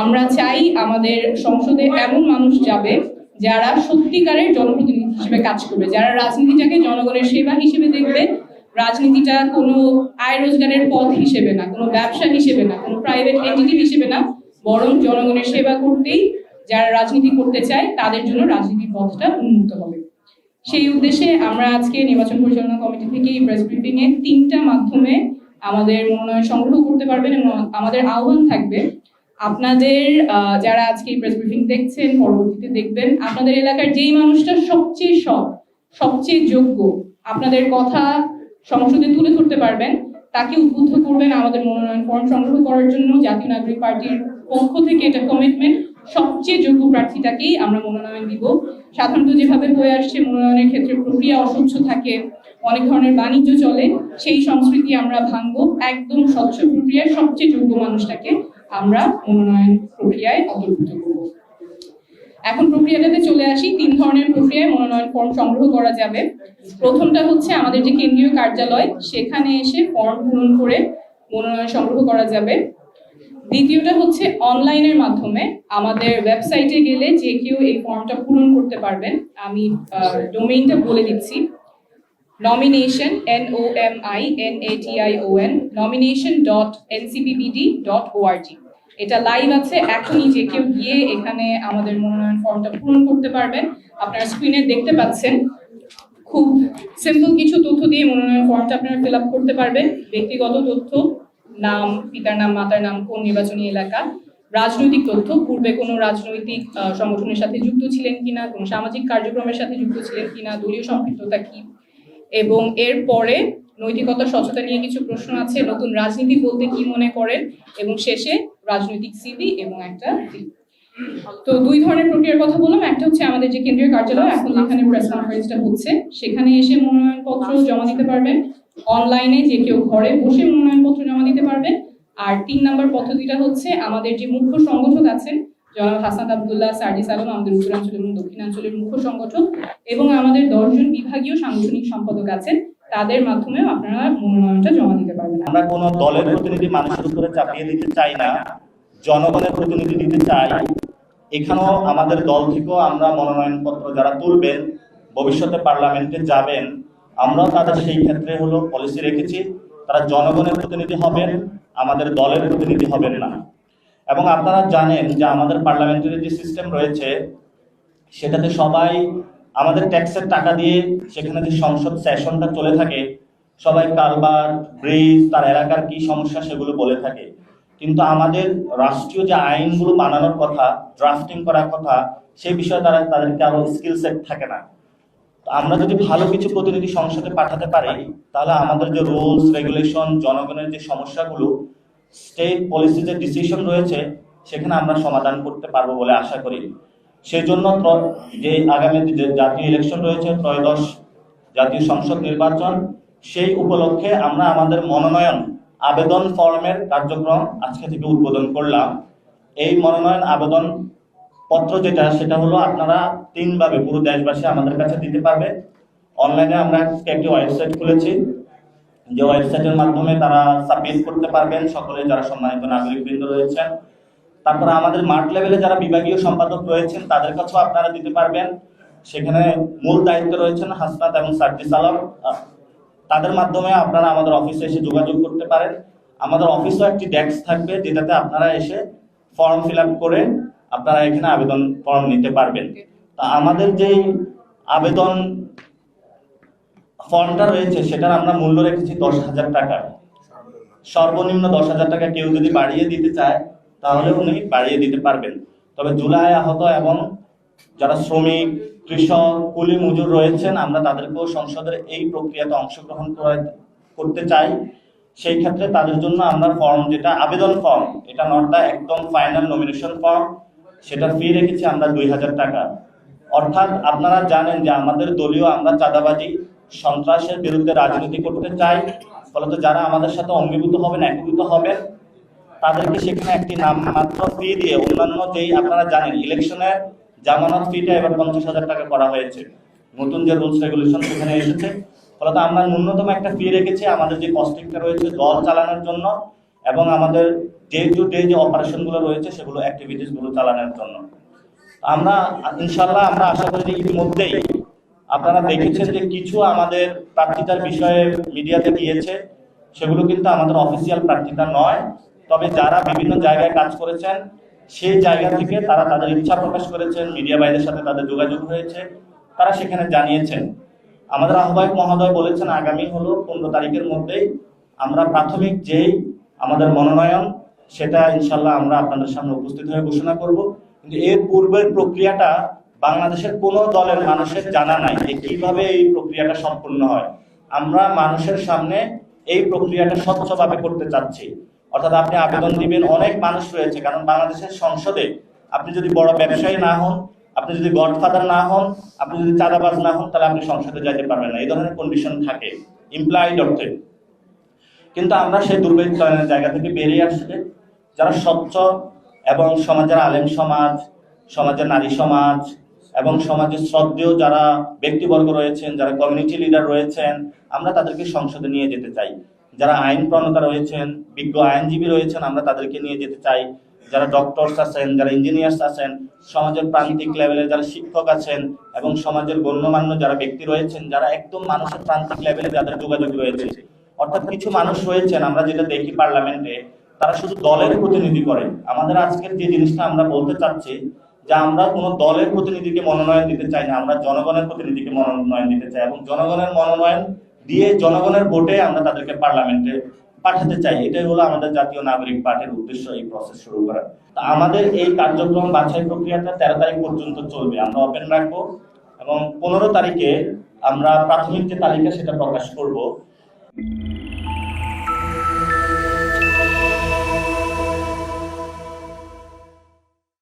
আমরা চাই আমাদের সংসদে এমন মানুষ যাবে যারা সত্যিকারের জনপ্রতিনিধি হিসেবে কাজ করবে, যারা রাজনীতিটাকে জনগণের সেবা হিসেবে দেখবে। রাজনীতিটা কোনো আয় রোজগারের পথ হিসেবে না, কোনো ব্যবসা হিসেবে না, কোনো প্রাইভেট এন্টিটি হিসেবে না, বরং জনগণের সেবা করতেই যারা রাজনীতি করতে চায় তাদের জন্য রাজনীতির পথটা উন্মুক্ত হবে। সেই উদ্দেশ্যে আমরা আজকে নির্বাচন পরিচালনা কমিটি থেকে প্রেস ব্রিফিং তিনটা মাধ্যমে আমাদের মনোনয়ন সংগ্রহ করতে পারবেন এবং আমাদের আহ্বান থাকবে আপনাদের যারা আজকে এই প্রেস ব্রিফিং দেখছেন, পরবর্তীতে দেখবেন, আপনাদের এলাকার যেই মানুষটা সবচেয়ে সৎ, সবচেয়ে যোগ্য, আপনাদের কথা সংসদে তুলে ধরতে পারবেন, তাকে উদ্বুদ্ধ করবেন আমাদের মনোনয়ন ফর্ম সংগ্রহ করার জন্য জাতীয় নাগরিক পার্টির পক্ষ থেকে এটা কমিটমেন্ট সবচেয়ে যোগ্য প্রার্থীটাকেই আমরা মনোনয়ন দিব। সাধারণত যেভাবে হয়ে আসছে, মনোনয়নের ক্ষেত্রে প্রক্রিয়া অস্বচ্ছ থাকে, অনেক ধরনের বাণিজ্য চলে, সেই সংস্কৃতি আমরা ভাঙবো, একদম স্বচ্ছ প্রক্রিয়ায় সবচেয়ে যোগ্য মানুষটাকে আমরা মনোনয়ন প্রক্রিয়ায় অন্তর্ভুক্ত করব। এখন প্রক্রিয়াটাতে চলে আসি তিন ধরনের প্রক্রিয়ায় মনোনয়ন ফর্ম সংগ্রহ করা যাবে। প্রথমটা হচ্ছে আমাদের যে কেন্দ্রীয় কার্যালয়, সেখানে এসে ফর্ম পূরণ করে মনোনয়ন সংগ্রহ করা যাবে। দ্বিতীয়টা হচ্ছে অনলাইনের মাধ্যমে আমাদের ওয়েবসাইটে গেলে যে কেউ এই ফর্মটা পূরণ করতে পারবেন। আমি ডোমেইনটা বলে দিচ্ছি। I N A T I O N nomination dot NCPBD dot ORG এটা লাইভ আছে, এখনই যে কেউ গিয়ে এখানে আমাদের মনোনয়ন ফর্মটা পূরণ করতে পারবেন। আপনারা স্ক্রিনে দেখতে পাচ্ছেন, খুব সিম্পল কিছু তথ্য দিয়ে মনোনয়ন ফর্মটা আপনারা ফিল আপ করতে পারবেন। ব্যক্তিগত তথ্য, নাম, পিতার নাম, মাতার নাম, কোন নির্বাচনী এলাকা, রাজনৈতিক তথ্য, পূর্বে কোনো রাজনৈতিক সংগঠনের সাথে যুক্ত ছিলেন কিনা, কোনো সামাজিক কার্যক্রমের সাথে যুক্ত ছিলেন কিনা, দলীয় সম্পৃক্ততা কি এবং এর পরে নৈতিকতা, স্বচ্ছতা নিয়ে কিছু প্রশ্ন আছে, নতুন রাজনীতি বলতে কি মনে করেন, এবং শেষে রাজনৈতিক সিভি এবং একটা তো দুই ধরনের প্রক্রিয়ার কথা বললাম, একটা হচ্ছে আমাদের যে কেন্দ্রীয় কার্যালয়, এখন যেখানে প্রেস কনফারেন্সটা হচ্ছে, সেখানে এসে মনোনয়নপত্র জমা দিতে পারবেন। অনলাইনে যে কেউ ঘরে বসে মনোনয়নপত্র জমা দিতে পারবেন। আর তিন নম্বর পদ্ধতিটা হচ্ছে আমাদের যে মুখ্য সংগঠক আছেন জনাব হাসান আবদুল্লাহ সার্জিস আলম আমাদের উত্তরাঞ্চল এবং দক্ষিণাঞ্চলের মুখ্য সংগঠক এবং আমাদের দশজন বিভাগীয় সাংগঠনিক সম্পাদক আছেন, তাদের মাধ্যমেও আপনারা মনোনয়নটা জমা দিতে পারবেন। আমরা কোনো দলের প্রতিনিধি মানুষের উপরে চাপিয়ে দিতে চাই না, জনগণের প্রতিনিধি দিতে চাই। এখানেও আমাদের দল থেকেও আমরা মনোনয়নপত্র যারা তুলবেন, ভবিষ্যতে পার্লামেন্টে যাবেন, আমরাও তাদের সেই ক্ষেত্রে হলো পলিসি রেখেছি। তারা জনগণের প্রতিনিধি হবেন, আমাদের দলের প্রতিনিধি হবেন না। এবং আপনারা জানেন যে আমাদের পার্লামেন্টারি যে সিস্টেম রয়েছে, সেটাতে সবাই আমাদের ট্যাক্সের টাকা দিয়ে সেখানে যে সংসদ সেশনটা চলে থাকে, সবাই কারবার, ব্রিজ, তার এলাকার কি সমস্যা সেগুলো বলে থাকে। কিন্তু আমাদের রাষ্ট্রীয় যে আইনগুলো বানানোর কথা ড্রাফটিং করার কথা, সেই বিষয়ে তারা, তাদেরকে আরও স্কিল সেট থাকে না। আমরা যদি ভালো কিছু প্রতিনিধি সংসদে পাঠাতে পারি, তাহলে আমাদের যে রুলস রেগুলেশন জনগণের যে সমস্যাগুলো স্টেট পলিসি যে ডিসিশন রয়েছে, সেখানে আমরা সমাধান করতে পারব বলে আশা করি। সেজন্য যে আগামী যে জাতীয় ইলেকশন রয়েছে, ত্রয়োদশ জাতীয় সংসদ নির্বাচন, সেই উপলক্ষে আমরা আমাদের মনোনয়ন আবেদন ফর্মের কার্যক্রম আজকে থেকে উদ্বোধন করলাম। এই মনোনয়ন আবেদন পত্র যেটা, সেটা হলো আপনারা তিনভাবে পুরো দেশবাসী আমাদের কাছে দিতে পারবে। অনলাইনে আমরা একটি ওয়েবসাইট খুলেছি। যে ওয়েবসাইটের মাধ্যমে তারা সাবমিট করতে পারবেন। সকলে যারা সম্মানিত নাগরিকবৃন্দ রয়েছেন, তারপরে আমাদের মাঠ লেভেলে যারা বিভাগীয় সম্পাদক রয়েছেন, তাদের কাছেও আপনারা দিতে পারবেন। সেখানে মূল দায়িত্ব রয়েছেন হাসনাত এবং সার্জিস আলম তাদের মাধ্যমে আপনারা আমাদের অফিসে এসে যোগাযোগ করতে পারেন। আমাদের অফিসেও একটি ডেস্ক থাকবে, যেটাতে আপনারা এসে ফর্ম ফিল করে আপনারা এখানে আবেদন ফর্ম নিতে পারবেন। তা আমাদের যেই আবেদন ফর্মটা রয়েছে, সেটার আমরা মূল্য রেখেছি দশ হাজার টাকা। সর্বনিম্ন দশ হাজার টাকা কেউ যদি বাড়িয়ে দিতে চায়, তাহলে উনি বাড়িয়ে দিতে পারবেন। তবে জুলাই আহত এবং যারা শ্রমিক, কৃষক, কুলি মজুর রয়েছেন, আমরা তাদেরকেও সংসদের এই প্রক্রিয়াতে অংশগ্রহণ করা- করতে চাই। সেই ক্ষেত্রে তাদের জন্য আমরা ফর্ম যেটা, আবেদন ফর্ম এটা নট দা একদম ফাইনাল নমিনেশন ফর্ম সেটা ফি রেখেছি আমরা দুই হাজার টাকা। অর্থাৎ আপনারা জানেন যে আমাদের দলীয় আমরা চাঁদাবাজি সন্ত্রাসের বিরুদ্ধে রাজনীতি করতে চাই, ফলত যারা আমাদের সাথে অঙ্গীভূত হবেন, একীভূত হবেন, তাদেরকে সেখানে একটি নামমাত্র ফি দিয়ে অন্যান্য যেই আপনারা জানেন ইলেকশনের জামানত ফিটা এবার পঞ্চাশ হাজার টাকা করা হয়েছে। নতুন যে রুলস রেগুলেশন সেখানে এসেছে। ফলত আমরা ন্যূনতম একটা ফি রেখেছি, আমাদের যে কস্টিংটা রয়েছে দল চালানোর জন্য এবং আমাদের ডে টু ডে যে অপারেশনগুলো রয়েছে, সেগুলো অ্যাক্টিভিটিসগুলো চালানোর জন্য। আমরা ইনশাল্লাহ আমরা আশা করি যে ইতিমধ্যেই আপনারা দেখেছেন যে কিছু আমাদের প্রার্থিতার বিষয়ে মিডিয়াতে গিয়েছে সেগুলো কিন্তু আমাদের অফিসিয়াল প্রার্থিতা নয়। তবে যারা বিভিন্ন জায়গায় কাজ করেছেন সেই জায়গা থেকে তারা তাদের ইচ্ছা প্রকাশ করেছেন মিডিয়া ভাইদের সাথে তাদের যোগাযোগ হয়েছে তারা সেখানে জানিয়েছেন। আমাদের আহ্বায়ক মহোদয় বলেছেন আগামী হলো পনেরো তারিখের মধ্যেই আমরা প্রাথমিক যেই আমাদের মনোনয়ন সেটা ইনশাল্লাহ আমরা আপনাদের সামনে উপস্থিত হয়ে ঘোষণা করব। কিন্তু এর পূর্বের প্রক্রিয়াটা বাংলাদেশের কোনো দলের মানুষের জানা নাই যে কীভাবে এই প্রক্রিয়াটা সম্পূর্ণ হয়। আমরা মানুষের সামনে এই প্রক্রিয়াটা স্বচ্ছভাবে করতে চাচ্ছি। অর্থাৎ আপনি আবেদন দিবেন, অনেক মানুষ রয়েছে, কারণ বাংলাদেশের সংসদে আপনি যদি বড় ব্যবসায়ী না হন, আপনি যদি গডফাদার না হন, আপনি যদি চাঁদাবাজ না হন, তাহলে আপনি সংসদে যাইতে পারবেন না। এই ধরনের কন্ডিশন থাকে ইমপ্লয়েড অর্থে। কিন্তু আমরা সেই দুর্বৃত্তায়নের জায়গা থেকে বেরিয়ে আসতে যারা স্বচ্ছ এবং সমাজের আলেম সমাজ, সমাজের নারী সমাজ এবং সমাজের শ্রদ্ধেয় যারা ব্যক্তিবর্গ রয়েছেন, যারা কমিউনিটি লিডার রয়েছেন, আমরা তাদেরকে সংসদে নিয়ে যেতে চাই। যারা আইন প্রণেতা রয়েছেন, বিজ্ঞ আইনজীবী রয়েছেন, আমরা তাদেরকে নিয়ে যেতে চাই। যারা ডক্টরস আছেন, যারা ইঞ্জিনিয়ার্স আছেন, সমাজের প্রান্তিক লেভেলে যারা শিক্ষক আছেন এবং সমাজের গণ্যমান্য যারা ব্যক্তি রয়েছেন, যারা একদম মানুষের প্রান্তিক লেভেলে যাদের যোগাযোগ রয়েছে। অর্থাৎ কিছু মানুষ রয়েছেন, আমরা যেটা দেখি পার্লামেন্টে তারা শুধু দলের প্রতিনিধি করে। আমাদের আজকের যে জিনিসটা আমরা বলতে চাচ্ছি যে আমরা কোনো দলের প্রতিনিধিকে মনোনয়ন দিতে চাই না, আমরা জনগণের প্রতিনিধিকে মনোনয়ন দিতে চাই এবং জনগণের মনোনয়ন দিয়ে জনগণের ভোটে আমরা তাদেরকে পার্লামেন্টে পাঠাতে চাই। এটাই হলো আমাদের জাতীয় নাগরিক পার্টির উদ্দেশ্য এই প্রসেস শুরু করা তা আমাদের এই কার্যক্রম বাছাই প্রক্রিয়াটা তেরো তারিখ পর্যন্ত চলবে। আমরা ওপেন রাখব এবং পনেরো তারিখে আমরা প্রাথমিক যে তালিকা সেটা প্রকাশ করব।